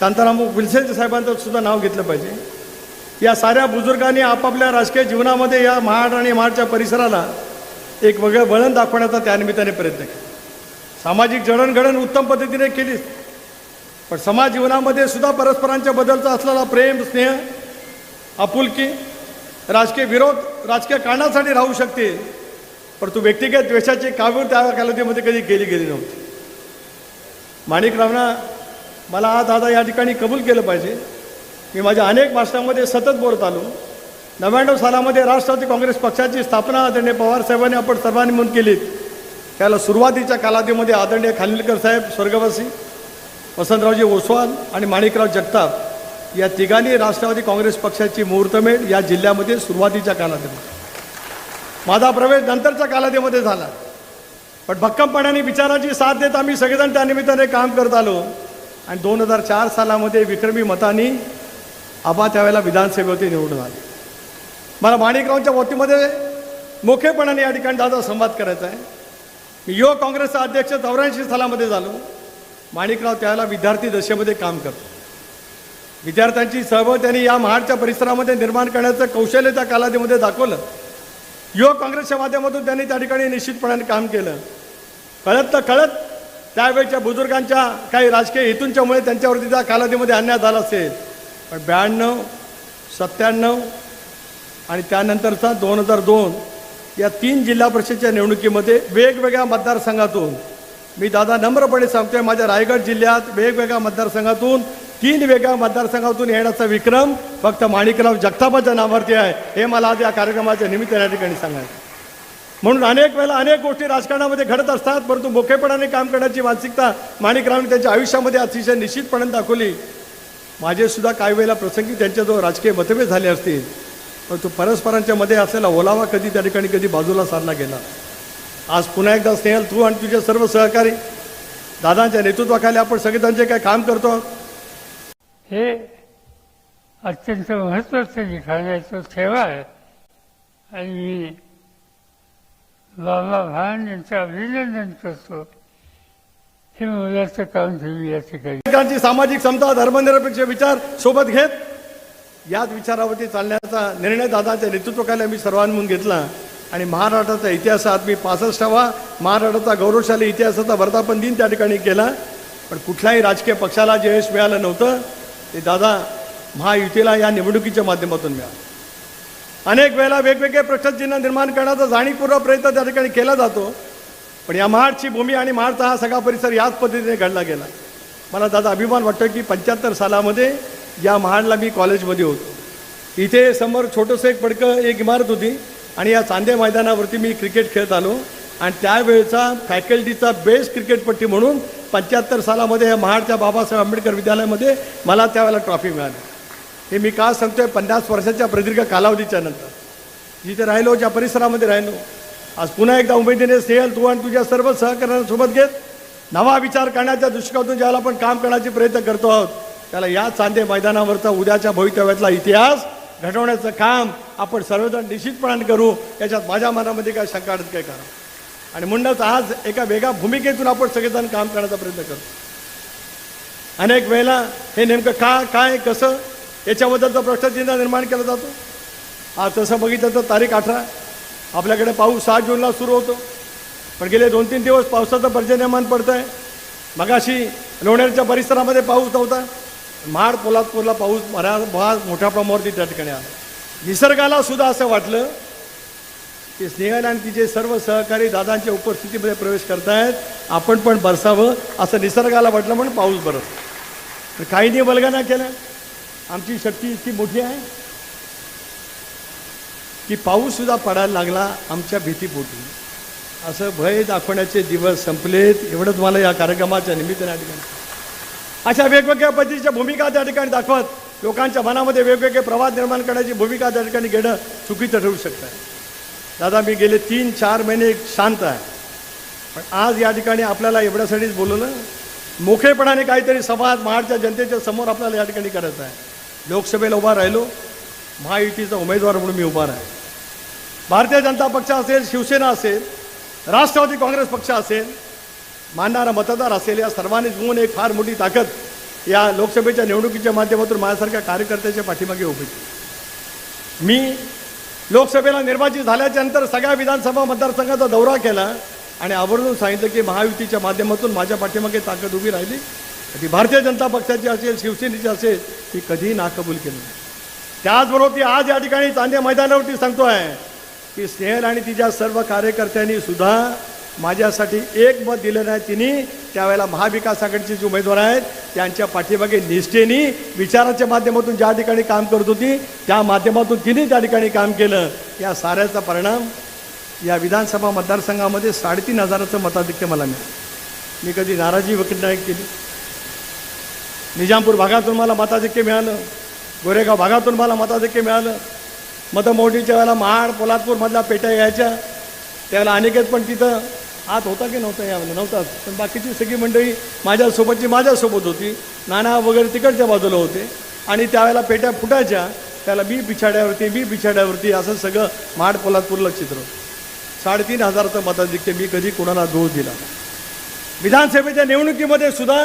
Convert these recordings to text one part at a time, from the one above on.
शांताराम विल्सेंच्या साहेबांचं सुद्धा नाव घेतलं पाहिजे. या साऱ्या बुजुर्गांनी आपापल्या राजकीय जीवनामध्ये या महाड आणि महाडच्या परिसराला एक वेगळं वळण दाखवण्याचा त्यानिमित्ताने प्रयत्न केला. सामाजिक जडणघडण उत्तम पद्धतीने केलीच. पण समाज जीवनामध्ये सुद्धा परस्परांच्या बदलचा असलेला प्रेम स्नेह आपुलकी राजकीय विरोध राजकीय कारणासाठी राहू शकते. परंतु व्यक्तिगत द्वेषाची कावीळ त्या कालावधीमध्ये कधी गेली गेली नव्हती. माणिकरावना मला आज दादा या ठिकाणी कबूल केलं पाहिजे. मी माझ्या अनेक भाषणामध्ये सतत बोलत आलो. नव्याण्णव सालामध्ये राष्ट्रवादी काँग्रेस पक्षाची स्थापना आदरणीय पवारसाहेबांनी आपण सर्वांनी म्हणून केली त्याला सुरुवातीच्या कालावधीमध्ये आदरणीय खानिलकर साहेब स्वर्गवासी वसंतरावजी ओसवाल आणि माणिकराव जगताप या तिघांनी राष्ट्रवादी काँग्रेस पक्षाची मुहूर्तमेढ या जिल्ह्यामध्ये सुरुवातीच्या कालावधीमध्ये. माझा प्रवेश नंतरच्या कालावधीमध्ये झाला. पण भक्कमपणाने विचाराची साथ देत आम्ही सगळेजण त्या निमित्ताने काम करत आलो. आणि दोन हजार चार सालामध्ये विक्रमी मतांनी आबा त्यावेळेला विधानसभेवरती निवडून आले. मला माणिकरावांच्या वतीमध्ये मोखेपणाने या ठिकाणी दादा संवाद करायचा आहे. मी युवक काँग्रेसचा अध्यक्ष चौऱ्याऐंशी सालामध्ये झालो. माणिकराव त्यावेळेला विद्यार्थी दशेमध्ये काम करतो. विद्यार्थ्यांची सहभाग त्यांनी या महाडच्या परिसरामध्ये निर्माण करण्याचं कौशल्य त्या कालावधीमध्ये दाखवलं. युवक काँग्रेसच्या माध्यमातून त्यांनी त्या ठिकाणी निश्चितपणाने काम केलं. कळत तर कळत त्यावेळच्या बुजुर्गांच्या काही राजकीय हेतूंच्यामुळे त्यांच्यावरती त्या कालावधीमध्ये अन्याय झाला असेल. पण ब्याण्णव सत्त्याण्णव आणि त्यानंतरचा दोन हजार दोन या तीन जिल्हा परिषदच्या निवडणुकीमध्ये वेगवेगळ्या मतदारसंघातून मी दादा नम्रपणे सांगतोय माझ्या रायगड जिल्ह्यात वेगवेगळ्या मतदारसंघातून तीन वेगळ्या मतदारसंघातून येण्याचा विक्रम फक्त माणिकराव जगतापाच्या नावावरती आहे. हे मला आज या कार्यक्रमाच्या निमित्त या ठिकाणी सांगायचं म्हणून अनेक वेळेला अनेक गोष्टी राजकारणामध्ये घडत असतात परंतु मोठेपणाने काम करण्याची मानसिकता माणिकरावांनी त्यांच्या आयुष्यामध्ये अतिशय निश्चितपणे दाखवली. माझे सुद्धा काही वेळेला प्रसंगी त्यांच्याजवळ राजकीय मतभेद झाले असतील परंतु परस्परांच्या मध्ये असलेला ओलावा कधी त्या ठिकाणी कधी बाजूला सारला गेला. आज पुन्हा एकदा स्नेहल तू आणि तुझे सर्व सहकारी दादांच्या नेतृत्वाखाली आपण सगळेजण काय काम करतो हे अत्यंत महत्वाचं लिखाणाचं सेवा आहे. आणि मी बाबा भान यांचं अभिनंदन करतो. हे मुलाचं काम तुम्ही या ठिकाणी सामाजिक समता धर्मनिरपेक्ष विचार सोबत घेत याच विचारावरती चालण्याचा निर्णय दादाच्या नेतृत्वाखाली आम्ही सर्वांमधून घेतला. आणि महाराष्ट्राचा इतिहासात मी पासष्टावा महाराष्ट्राचा गौरवशाली इतिहासाचा वर्धापन दिन त्या ठिकाणी केला. पण कुठल्याही राजकीय पक्षाला जे यश मिळालं नव्हतं. ते दादा महायुतीला या निवडणुकीच्या माध्यमातून मिळालं. अनेक वेळेला वेगवेगळे प्रश्नचिन्ह निर्माण करण्याचा जाणीवपूर्वक प्रयत्न त्या ठिकाणी केला जातो. पण या महाडची भूमी आणि महाडचा हा सगळा परिसर याच पद्धतीने घडला गेला. मला दादा अभिमान वाटतो की पंच्याहत्तर सालामध्ये या महाडला मी कॉलेजमध्ये होतो. इथे समोर छोटंसं एक पडकं एक इमारत होती आणि या चांदे मैदानावरती मी क्रिकेट खेळत आलो. आणि त्यावेळेचा फॅकल्टीचा बेस्ट क्रिकेटपट्टी म्हणून पंच्याहत्तर सालामध्ये या महाडच्या बाबासाहेब आंबेडकर विद्यालयामध्ये मला त्यावेळेला ट्रॉफी मिळाली. हे मी का सांगतोय पन्नास वर्षाच्या प्रदीर्घ कालावधीच्या नंतर. जिथे राहिलो ज्या परिसरामध्ये राहिलो. आज पुन्हा एकदा उमेदीने सेल तू आणि तुझ्या सर्व सहकार्यांसोबत घेत नवा विचार करण्याच्या दृष्टिकोनातून ज्याला आपण काम करण्याचे प्रयत्न करतो आहोत त्याला या चांदे मैदानावरचा उद्याच्या भवितव्यातला इतिहास घडवण्याचं काम आपण सर्वजण निश्चितपणाने करू याच्यात माझ्या मनामध्ये काय शंका अडत काय करा आणि म्हणूनच आज एका वेगळ्या भूमिकेतून आपण सगळेजण काम करण्याचा प्रयत्न करतो. अनेक वेळेला हे नेमकं का काय कसं याच्याबद्दलचा भ्रष्टाचार निर्माण केला जातो. आज तसं बघितलं तर तारीख अठरा. आपल्याकडे पाऊस सहा जूनला सुरू होतो. पण गेले दोन तीन दिवस पावसाचं पर्जन्यमान पडतं आहे मगाशी लोण्याच्या परिसरामध्ये पाऊस नव्हता. महाड पोलादपूरला पाऊस बऱ्याच बराच मोठ्या प्रमाणावरती त्या ठिकाणी आला. निसर्गाला सुद्धा असं वाटलं की स्नेहल आणि तिचे सर्व सहकारी दादांच्या उपस्थितीमध्ये प्रवेश करतायत आपण पण बरसावं असं निसर्गाला वाटलं म्हणून पाऊस बरस तर काहींनी बलगाना केलं. आमची शक्ती इतकी मोठी आहे की पाऊससुद्धा पडायला लागला आमच्या भीतीपोटी. असं भय दाखवण्याचे दिवस संपलेत. एवढंच मला या कार्यक्रमाच्या निमित्ताने या ठिकाणी अशा वेगवेगळ्या पद्धतीच्या भूमिका त्या ठिकाणी दाखवत लोकांच्या मनामध्ये वेगवेगळे प्रवाह निर्माण करण्याची भूमिका त्या ठिकाणी घेणं चुकीचं ठरू शकतं. दादा मी गेले तीन चार महिने शांत आहे. पण आज या ठिकाणी आपल्याला एवढ्यासाठीच बोलवलं मोकळेपणाने काहीतरी समाज महाडच्या जनतेच्या समोर आपल्याला या ठिकाणी करायचं आहे. लोकसभेला उभा राहिलो. महायुतीचा उमेदवार म्हणून मी उभा राहिलो. भारतीय जनता पक्ष असेल शिवसेना असेल राष्ट्रवादी काँग्रेस पक्ष असेल मानणारा मतदार असेल या सर्वांनीच मिळून एक फार मोठी ताकद या लोकसभेच्या निवडणुकीच्या माध्यमातून माझ्यासारख्या कार्यकर्त्याच्या पाठीमागे उभी मी लोकसभेला निर्वाचित झाल्याच्यानंतर सगळ्या विधानसभा मतदारसंघाचा दौरा केला आणि आवर्जून सांगितलं की महायुतीच्या माध्यमातून माझ्या पाठीमागे ताकद उभी राहिली. ती भारतीय जनता पक्षाची असेल शिवसेनेची असेल ती कधीही नाकबूल केली नाही. त्याचबरोबर ती आज या ठिकाणी चांदे मैदानावरती सांगतो आहे की स्नेहल आणि तिच्या सर्व कार्यकर्त्यांनी सुद्धा माझ्यासाठी एक मत दिलं नाही. तिने त्यावेळेला महाविकास आघाडीचे जे उमेदवार आहेत त्यांच्या पाठीमागे निष्ठेनी विचाराच्या माध्यमातून ज्या ठिकाणी काम करत होती त्या माध्यमातून तिने त्या ठिकाणी काम केलं. या साऱ्याचा परिणाम या विधानसभा मतदारसंघामध्ये साडेतीन हजाराचं मताधिक्य मला मिळालं. मी कधी नाराजी व्यक्त नाही केली. निजामपूर भागातून मला मताधिक्य मिळालं. गोरेगाव भागातून मला मताधिक्य मिळालं. मतमोडीच्या वेळेला महाड पोलादपूरमधल्या पेट्या यायच्या. त्यावेळेला अनेकच पण तिथं. आत होता की नव्हता यावेळेला? नव्हताच. पण बाकीची सगळी मंडळी माझ्यासोबतची माझ्यासोबत होती. नाना वगैरे तिकडच्या बाजूला होते. आणि त्यावेळेला पेट्या फुटायच्या. त्याला मी बिछाड्यावरती मी बिछाड्यावरती असं सगळं महाड पोलादपूरला चित्र. साडेतीन हजाराचं मताधिक्य मी कधी कोणाला दोष दिला विधानसभेच्या निवडणुकीमध्ये सुद्धा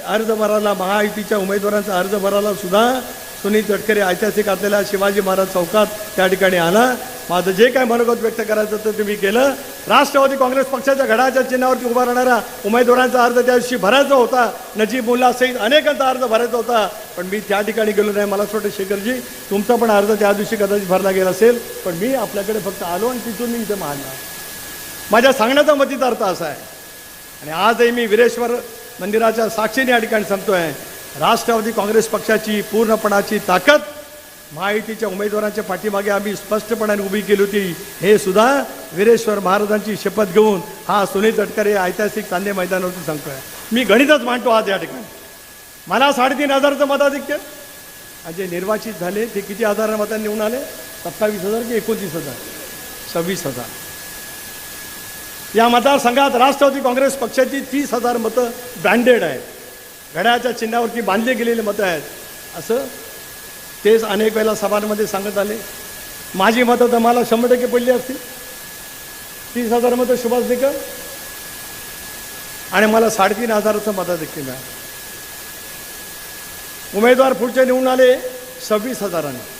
अर्ज भरायला महायुतीच्या उमेदवारांचा अर्ज भरायला सुद्धा सुनील तटकरे ऐतिहासिक असलेल्या शिवाजी महाराज चौकात त्या ठिकाणी आला. माझं जे काय मनोगत व्यक्त करायचं तर ते मी केलं. राष्ट्रवादी काँग्रेस पक्षाच्या घडाच्या चिन्हावरती उभा राहणाऱ्या उमेदवारांचा अर्ज त्या दिवशी भरायचा होता. नजीब मुल्ला सहित अनेकांचा अर्ज भरायचा होता. पण मी त्या ठिकाणी गेलो नाही. मला असं वाटतं शेखरजी तुमचा पण अर्ज त्या दिवशी कदाचित भरला गेला असेल. पण मी आपल्याकडे फक्त आलो आणि तिथून मी इथे मांडला. माझ्या सांगण्याचा मतीचा अर्थ असा आहे. आणि आजही मी विरेश्वर मंदिराच्या साक्षीने या ठिकाणी सांगतोय राष्ट्रवादी काँग्रेस पक्षाची पूर्णपणाची ताकद महायुतीच्या उमेदवारांच्या पाठीमागे आम्ही स्पष्टपणाने उभी केली होती. हे सुद्धा वीरेश्वर महाराजांची शपथ घेऊन हा सुनील तटकरे ऐतिहासिक चांदे मैदानावरती सांगतोय. मी गणितच मांडतो आज या ठिकाणी. मला साडेतीन हजारचं मताधिक्य आणि जे निर्वाचित झाले ते किती हजार मतांनी निवडून आले? सत्तावीस हजार की एकोणतीस हजार? सव्वीस हजार. या मतदारसंघात राष्ट्रवादी काँग्रेस पक्षाची तीस हजार मतं ब्रँडेड आहेत. घड्याच्या चिन्हावरती बांधले गेलेले मतं आहेत. असं तेच अनेक वेळेला सभांमध्ये सांगत आले. माझी मतं तर मला शंभर टक्के पडली असतील. तीस हजार मतं सुभाष देकर आणि मला साडेतीन हजाराचं मताधिक्य मिळालं. उमेदवार पुढचे निवडून आले सव्वीस हजारांनी.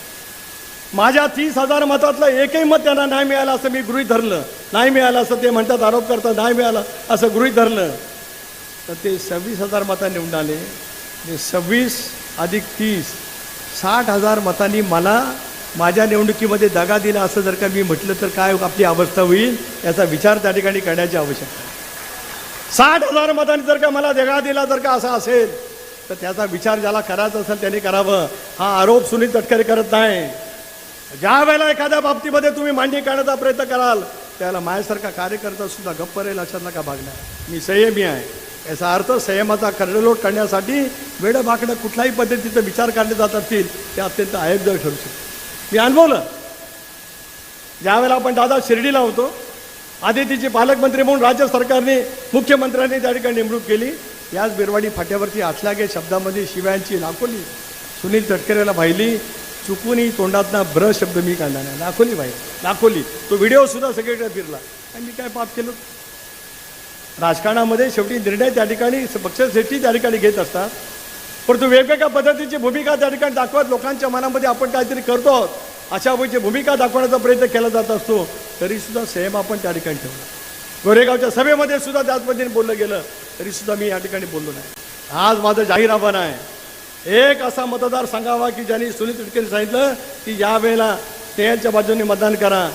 माझ्या तीस हजार मतातलं एकही मत त्यांना नाही मिळालं असं मी गृहीत धरलं. नाही मिळालं असं ते म्हणतात आरोप करतात नाही मिळालं असं गृहीत धरलं. तर ते सव्वीस हजार मतांनी निवडून आले ते सव्वीस अधिक तीस साठ हजार मतांनी मला माझ्या निवडणुकीमध्ये दगा दिला असं जर का मी म्हटलं तर काय आपली अवस्था होईल याचा विचार त्या ठिकाणी करण्याची आवश्यकता आहे. साठ हजार मतांनी जर का मला दगा दिला जर का असा असेल तर त्याचा विचार ज्याला करायचा असेल त्याने करावं. हा आरोप सुनील तटकरे करत नाही. ज्या वेळेला एखाद्या बाबतीमध्ये तुम्ही मांडणी करण्याचा प्रयत्न कराल त्याला माझ्यासारखा कार्यकर्ता सुद्धा गप्प राहील लक्षात नका भागणार. मी संयमी आहे. याचा अर्थ संयमाचा कर्डलोट करण्यासाठी वेडं बाकडं कुठल्याही पद्धतीचा विचार काढले जात असतील ते अत्यंत आयोग्य ठरू शकते. मी अनुभवलं. ज्यावेळेला आपण दादा शिर्डीला होतो आधी तिचे पालकमंत्री म्हणून राज्य सरकारने मुख्यमंत्र्यांनी त्या ठिकाणी नेमणूक केली. याच बिरवाडी फाट्यावरती असल्यागे शब्दामध्ये शिव्यांची लाखोली सुनील तटकरेला पाहिली चुकूनही तोंडातनं ब्र शब्द मी काढला नाही. दाखवली भाई दाखवली. तो व्हिडिओ सुद्धा सगळीकडे फिरला. आणि मी काय पाप केलं? राजकारणामध्ये शेवटी निर्णय त्या ठिकाणी पक्षश्रेष्ठी त्या ठिकाणी घेत असतात. परंतु वेगवेगळ्या पद्धतीची भूमिका त्या ठिकाणी दाखवत लोकांच्या मनामध्ये आपण काहीतरी करतो आहोत. अशा वेळची भूमिका दाखवण्याचा प्रयत्न केला जात असतो तरीसुद्धा संयम आपण त्या ठिकाणी ठेवला. गोरेगावच्या सभेमध्ये सुद्धा त्याच पद्धतीने बोललं गेलं तरीसुद्धा मी या ठिकाणी बोललो नाही. आज माझं जाहीर आव्हान आहे एक असा मतदार सांगावा की ज्यांनी सुनील तटकरे सांगितलं की या वेळेला बाजूने मतदान करा.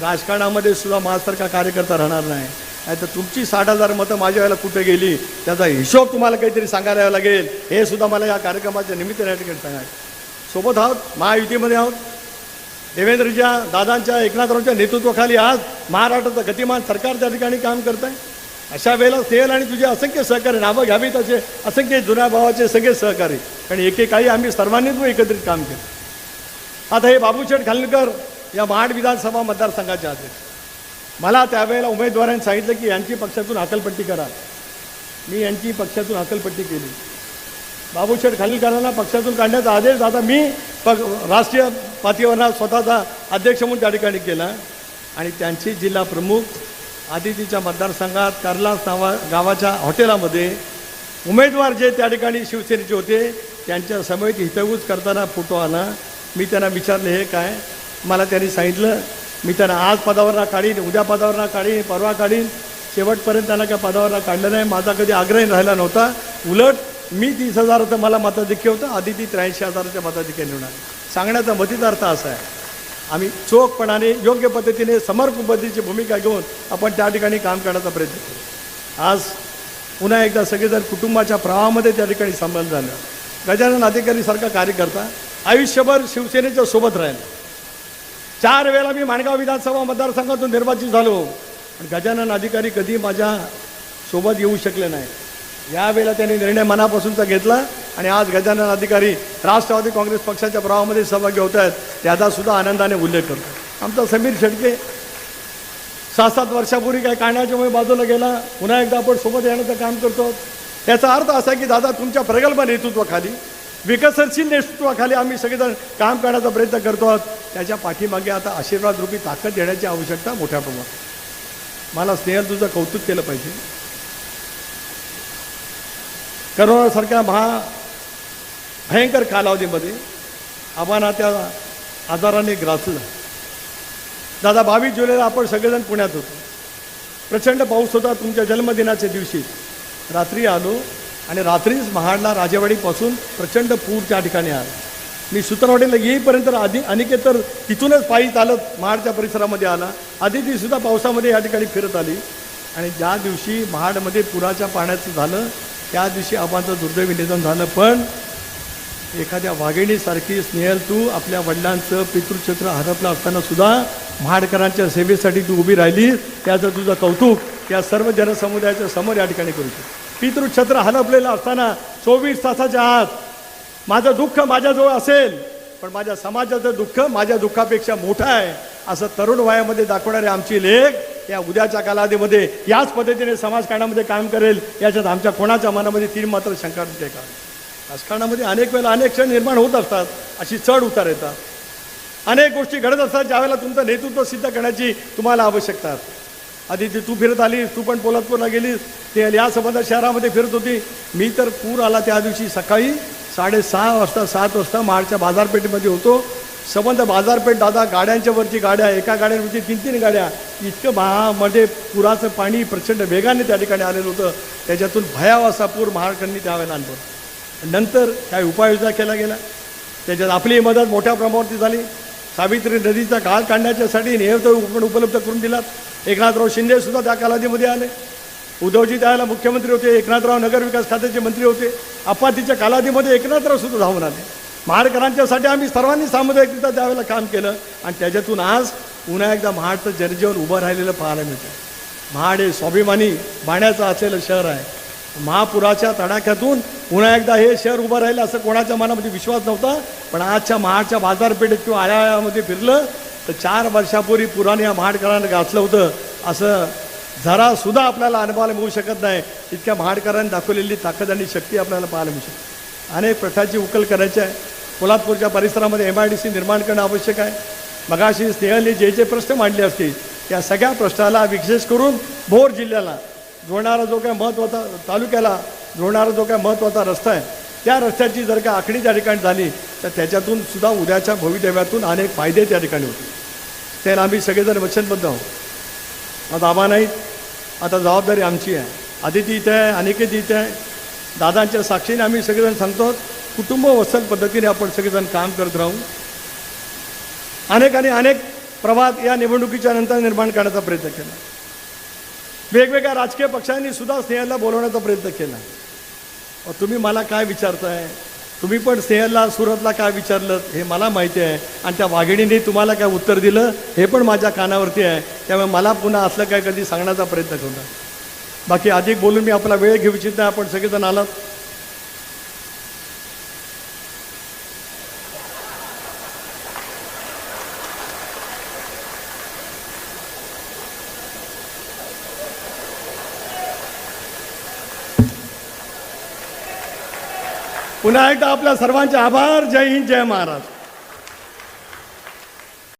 राजकारणामध्ये सुद्धा माझ्यासारखा कार्यकर्ता राहणार नाही. नाही तर तुमची साठ हजार मतं माझ्या वेळेला कुठे गेली? त्याचा हिशोब तुम्हाला काहीतरी सांगायला यावं लागेल. हे सुद्धा मला या कार्यक्रमाच्या निमित्ताने या ठिकाणी सांगायचं सोबत आहोत महायुतीमध्ये आहोत. देवेंद्रजीच्या दादांच्या एकनाथरावच्या नेतृत्वाखाली आज महाराष्ट्राचं गतिमान सरकार त्या ठिकाणी काम करत आहे अशा वेळेला तेल आणि तुझे असंख्य सहकारी नावं घ्यावीत असे असंख्य जुन्या भावाचे सगळे सहकारी. कारण एकेकाळी आम्ही सर्वांनीच एकत्रित काम केलं. आता हे बाबूशेठ खालकर या महाड विधानसभा मतदारसंघाचे अध्यक्ष. मला त्यावेळेला उमेदवारांनी सांगितलं की यांची पक्षातून हकलपट्टी करा. मी यांची पक्षातून हकलपट्टी केली. बाबूशेठ खालीलकरांना पक्षातून काढण्याचा आदेश आता मी पक राष्ट्रीय पातळीवर स्वतःचा अध्यक्ष म्हणून त्या ठिकाणी केला. आणि त्यांची जिल्हा प्रमुख आदितीच्या मतदारसंघात कर्लास नावा गावाच्या हॉटेलामध्ये उमेदवार जे त्या ठिकाणी शिवसेनेचे होते त्यांच्या समवेत हितगूज करताना फोटो आला मी त्यांना विचारले हे काय? मला त्यांनी सांगितलं मी त्यांना आज पदावर ना काढीन उद्या पदावर ना काढीन परवा काढीन. शेवटपर्यंत त्यांना काय पदावर ना काढलं नाही. माझा कधी आग्रही राहिला नव्हता. उलट मी तीस हजाराचं मला मताधिक्य होतं. आधी ती त्र्याऐंशी हजाराच्या मताधिक्य निवडणार सांगण्याचा मतीचा अर्थ असा आहे. आम्ही चोखपणाने योग्य पद्धतीने समर्पक पद्धतीची भूमिका घेऊन आपण त्या ठिकाणी काम करण्याचा प्रयत्न करू. आज पुन्हा एकदा सगळेजण कुटुंबाच्या प्रवाहामध्ये त्या ठिकाणी संबंध झालं. गजानन अधिकारीसारखा कार्यकर्ता आयुष्यभर शिवसेनेच्या सोबत राहिला. चार वेळा मी माणगाव विधानसभा मतदारसंघातून निर्वाचित झालो. पण गजानन अधिकारी कधी माझ्या सोबत येऊ शकले नाही. यावेळेला त्यांनी निर्णय मनापासूनचा घेतला आणि आज गजानन अधिकारी राष्ट्रवादी काँग्रेस पक्षाच्या प्रवाहामध्ये सहभागी होत आहेत. त्याचा सुद्धा आनंदाने उल्लेख करतो. आमचा समीर शेडके सहा सात वर्षापूर्वी काय काढण्याच्यामुळे बाजूला गेला. पुन्हा एकदा आपण सोबत येण्याचं काम करतो. याचा अर्थ असा आहे की दादा तुमच्या प्रगल्भ नेतृत्वाखाली विकसनशील नेतृत्वाखाली आम्ही सगळेजण काम करण्याचा प्रयत्न करतो आहोत. त्याच्या पाठीमागे आता आशीर्वाद रूपी ताकद देण्याची आवश्यकता मोठ्या प्रमाणात. मला स्नेहल तुझं कौतुक केलं पाहिजे. करोनासारख्या महा भयंकर कालावधीमध्ये आम्हाला त्या आजाराने ग्रासलं. दादा बावीस जुलैला आपण सगळेजण पुण्यात होतो. प्रचंड पाऊस होता तुमच्या जन्मदिनाच्या दिवशी. रात्री आलो आणि रात्रीच महाडला राजेवाडीपासून प्रचंड पूर त्या ठिकाणी आला. मी सुतरवाडीला येईपर्यंत आधी अनिकेत तर तिथूनच पायी चालत महाडच्या परिसरामध्ये आला. आधी ती सुद्धा पावसामध्ये या ठिकाणी फिरत आली. आणि ज्या दिवशी महाडमध्ये पुराच्या पाण्याचं झालं त्या दिवशी आबांचं दुर्दैवी निधन झालं. पण एखाद्या वाघिणीसारखी स्नेहल तू आपल्या वडिलांचं पितृक्षेत्र हरपलं असताना सुद्धा महाडकरांच्या सेवेसाठी तू उभी राहिली त्याचं तुझं कौतुक या सर्व जनसमुदायाच्या समोर या ठिकाणी करू शकतो. पितृक्षेत्र हलपलेलं असताना चोवीस तासाच्या आत माझं दुःख माझ्याजवळ असेल पण माझ्या समाजाचं दुःख माझ्या दुःखापेक्षा मोठं आहे असं तरुण वयामध्ये दाखवणारे आमची लेख या उद्याच्या कालावधीमध्ये याच पद्धतीने समाजकारणामध्ये काम करेल याच्यात आमच्या कोणाच्या मनामध्ये तीन मात्र शंका नाही का? राजकारणामध्ये अनेक वेळेला अनेक क्षण निर्माण होत असतात अशी चढ उतार येतात. अनेक गोष्टी घडत असतात ज्यावेळेला तुमचं नेतृत्व सिद्ध करण्याची तुम्हाला आवश्यकता असते. आधी ती तू फिरत आलीस तू पण पोलादपूरला गेलीस. ते या संबंधात शहरामध्ये फिरत होती. मी तर पूर आला त्या दिवशी सकाळी साडेसहा वाजता सात वाजता महाडच्या बाजारपेठेमध्ये होतो. संबंध बाजारपेठ दादा गाड्यांच्या वरची गाड्या एका गाड्यांवरती तीन तीन गाड्या. इतकं महामध्ये पुराचं पाणी प्रचंड वेगाने त्या ठिकाणी आलेलं होतं. त्याच्यातून भयाव असा पूर महाराष्ट्रांनी त्यावेळेला अनुभवला नंतर काय उपाययोजना केल्या गेल्या. त्याच्यात आपली मदत मोठ्या प्रमाणावरती झाली. सावित्री नदीचा काळ काढण्याच्यासाठी नेहमी पण उपलब्ध करून दिलात. एकनाथराव शिंदे सुद्धा त्या कालावधीमध्ये आले. उद्धवजी त्याला मुख्यमंत्री होते एकनाथराव नगरविकास खात्याचे मंत्री होते. आपत्तीच्या कालावधीमध्ये एकनाथराव सुद्धा धावून आले. महाडकरांच्यासाठी आम्ही सर्वांनी सामुदायिकरित्या त्यावेळेला काम केलं आणि त्याच्यातून आज पुन्हा एकदा महाडचं जनजीवन उभं राहिलेलं पाहायला मिळतं महाड हे स्वाभिमानी बाण्याचं असलेलं शहर आहे. महापुराच्या तडाख्यातून पुन्हा एकदा हे शहर उभं राहिलं असं कोणाच्या मनामध्ये विश्वास नव्हता पण आजच्या महाडच्या बाजारपेठेत किंवा आळ्यामध्ये फिरलं तर चार वर्षापूर्वी पुराने या महाडकरांना घातलं होतं. असं जरा सुद्धा आपल्याला अनुभवायला मिळू शकत नाही. इतक्या महाडकरांनी दाखवलेली ताकद आणि शक्ती आपल्याला पाहायला मिळू शकते. अनेक प्रश्नाची उकल करायची आहे. कोल्हापूरच्या परिसरामध्ये एम आय डी सी निर्माण करणं आवश्यक आहे. मगाशी स्नेहलने जे जे प्रश्न मांडले असतील त्या सगळ्या प्रश्नाला विशेष करून भोर जिल्ह्याला. जोडणारा जो काय महत्त्वाचा तालुक्याला जोडणारा जो काय महत्त्वाचा रस्ता आहे त्या रस्त्याची जर का आखणी त्या ठिकाणी झाली तर त्याच्यातून सुद्धा उद्याच्या भवितव्यातून अनेक फायदे त्या ठिकाणी होतील. त्याला आम्ही सगळेजण वचनबद्ध आहोत. आता आबा नाहीत. आता जबाबदारी आमची आहे. आदिती इथे आहे अनिकेत इथे आहे. दादांच्या साक्षीने आम्ही सगळेजण सांगतो कुटुंब वसन पद्धतीने आपण सगळेजण काम करत राहू. अनेकांनी अनेक प्रभात या निवडणुकीच्या नंतर निर्माण करण्याचा प्रयत्न केला. वेगवेगळ्या राजकीय पक्षांनी सुद्धा स्नेहाला बोलवण्याचा प्रयत्न केला. तुम्ही मला काय विचारताय? तुम्ही पण सेहलला सुरतला काय विचारलं हे मला माहिती आहे. आणि त्या वाघिणीने तुम्हाला काय उत्तर दिलं हे पण माझ्या कानावरती आहे. त्यामुळे मला पुन्हा असलं काय कधी सांगण्याचा प्रयत्न करू बाकी अधिक बोलून मी आपला वेळ घेऊ इच्छित नाही. आपण सगळेजण आलात. पुन्हा एकदा आपल्या सर्वांचे आभार. जय हिंद जय महाराज